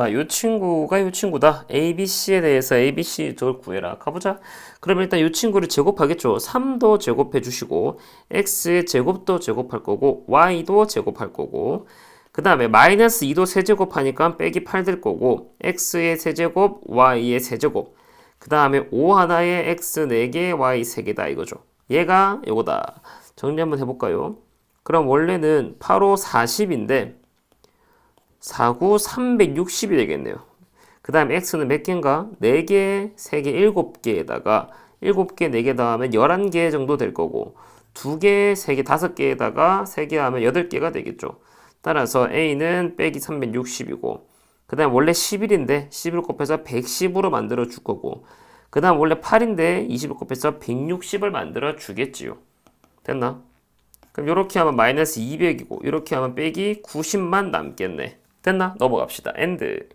자, 이 친구가 이 친구다. ABC에 대해서 ABC 저걸 구해라. 가보자. 그러면 일단 이 친구를 제곱하겠죠. 3도 제곱해 주시고, X의 제곱도 제곱할 거고, Y도 제곱할 거고, 그 다음에 마이너스 2도 세제곱하니까 빼기 8 될 거고, X의 세제곱, Y의 세제곱. 그 다음에 5 하나에 X 4개, Y 3개다 이거죠. 얘가 요거다. 정리 한번 해볼까요? 그럼 원래는 8, 5, 40인데, 4구 360이 되겠네요. 그 다음에 x는 몇 개인가? 4개, 3개, 7개에다가 7개, 4개 더하면 11개 정도 될 거고 2개, 3개, 5개에다가 3개 하면 8개가 되겠죠. 따라서 a는 빼기 360이고 그 다음 원래 11인데 11을 곱해서 110으로 만들어 줄 거고 그 다음 원래 8인데 20을 곱해서 160을 만들어 주겠지요. 됐나? 그럼 이렇게 하면 마이너스 200이고 이렇게 하면 빼기 90만 남겠네. 됐나? 넘어갑시다. 엔드.